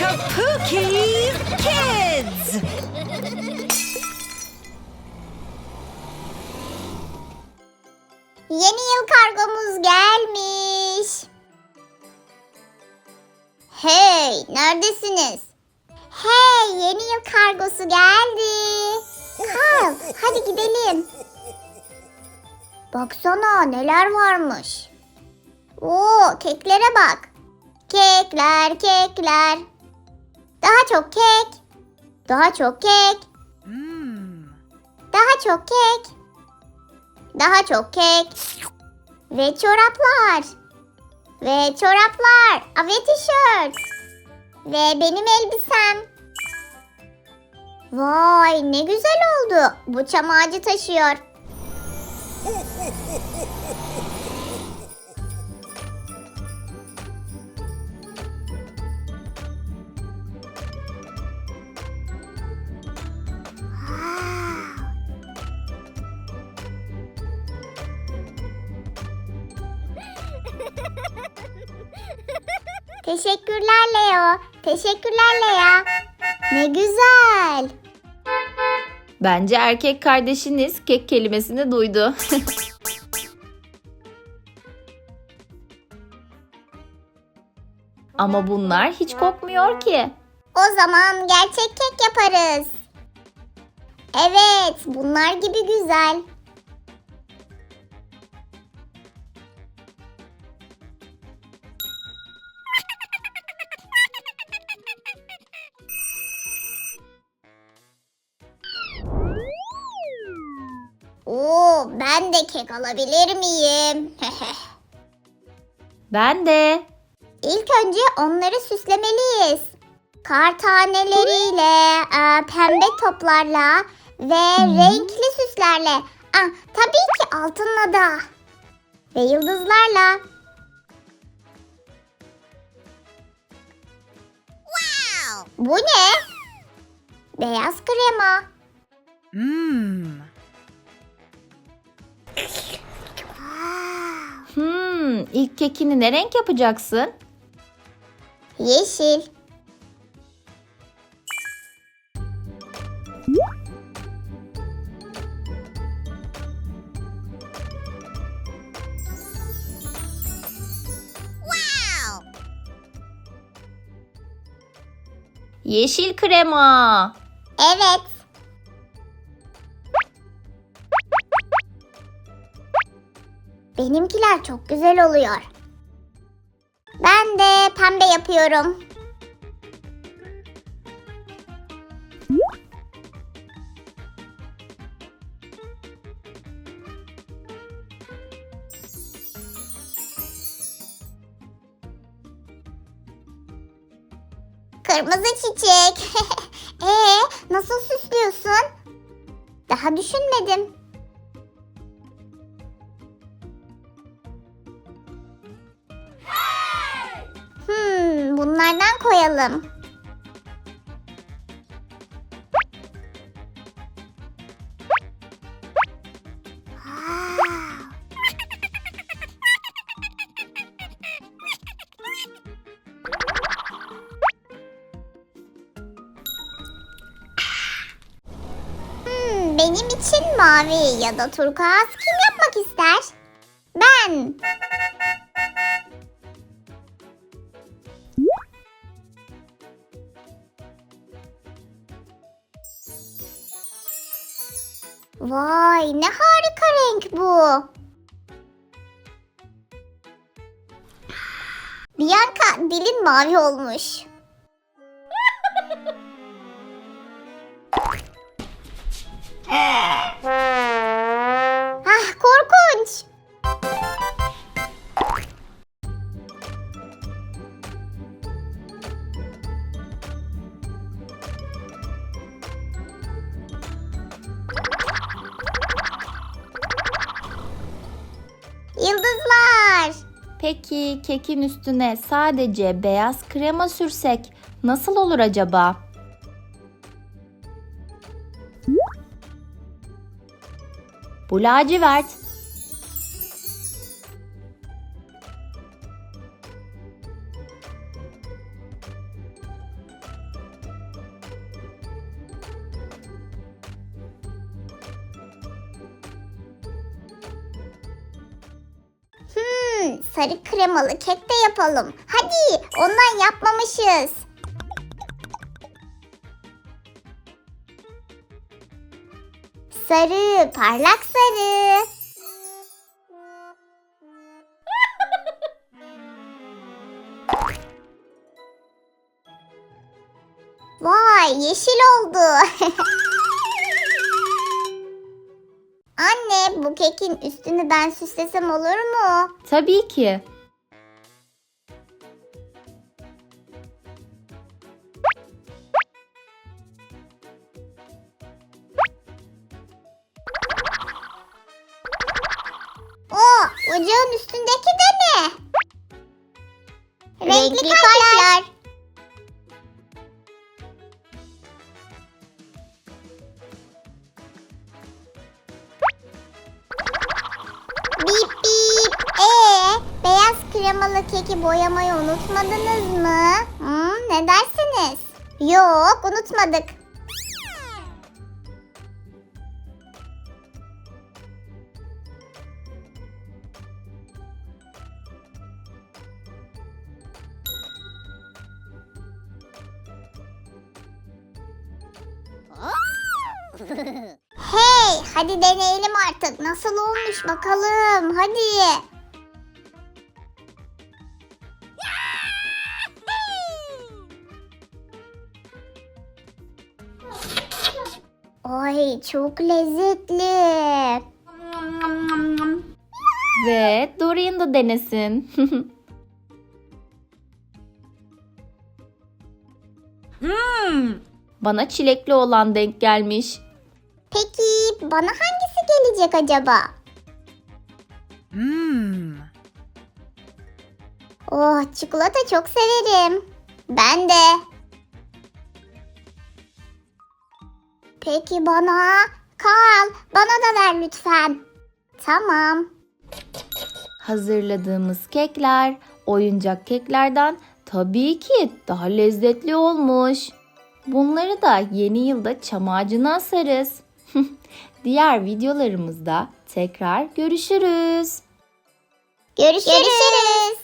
Kapuki Kids! Yeni yıl kargomuz gelmiş. Hey, neredesiniz? Hey, yeni yıl kargosu geldi. Carl, hadi gidelim. Baksana neler varmış. Oo, keklere bak. Kekler, kekler. Daha çok kek. Daha çok kek. Daha çok kek. Daha çok kek. Ve çoraplar. Ve çoraplar. Ve tişört. Ve benim elbisem. Vay ne güzel oldu. Bu çam ağacı taşıyor. Teşekkürler Leo. Teşekkürler Lea. Ne güzel. Bence erkek kardeşiniz kek kelimesini duydu. Ama bunlar hiç kokmuyor ki. O zaman gerçek kek yaparız. Evet, bunlar gibi güzel. Oo, ben de kek alabilir miyim? Ben de. İlk önce onları süslemeliyiz. Kar taneleriyle, e, pembe toplarla ve renkli süslerle. Ah, tabii ki altınla da. Ve yıldızlarla. Wow! Bu ne? Beyaz krema. Hmm, ilk kekini ne renk yapacaksın? Yeşil. Yeşil krema. Evet. Benimkiler çok güzel oluyor. Ben de pembe yapıyorum. Kırmızı çiçek. ee, nasıl süslüyorsun? Daha düşünmedim. Koyalım. Hmm, benim için mavi ya da turkuaz kim yapmak ister? Ben. Vay ne harika renk bu. Bianca dilin mavi olmuş. Peki kekin üstüne sadece beyaz krema sürsek nasıl olur acaba? Bu lacivert. Sarı kremalı kek de yapalım. Hadi ondan yapmamışız. Sarı, parlak sarı. Vay, yeşil oldu. Anne, bu kekin üstünü ben süslesem olur mu? Tabii ki. O, ocağın üstündeki de ne? Renkli, kalpler. Bip keki boyamayı unutmadınız mı? Hmm, ne dersiniz? Yok, unutmadık. Hey, hadi deneyelim artık. Nasıl olmuş bakalım. Hadi. Ay, çok lezzetli. Ve Dorian da denesin. Bana çilekli olan denk gelmiş. Peki bana hangisi gelecek acaba? Mmm. Oh, çikolata çok severim. Ben de. Peki bana? Karl, bana da ver lütfen. Tamam. Hazırladığımız kekler oyuncak keklerden tabii ki daha lezzetli olmuş. Bunları da yeni yılda çam ağacına asarız. Diğer videolarımızda tekrar görüşürüz. Görüşürüz. Görüşürüz.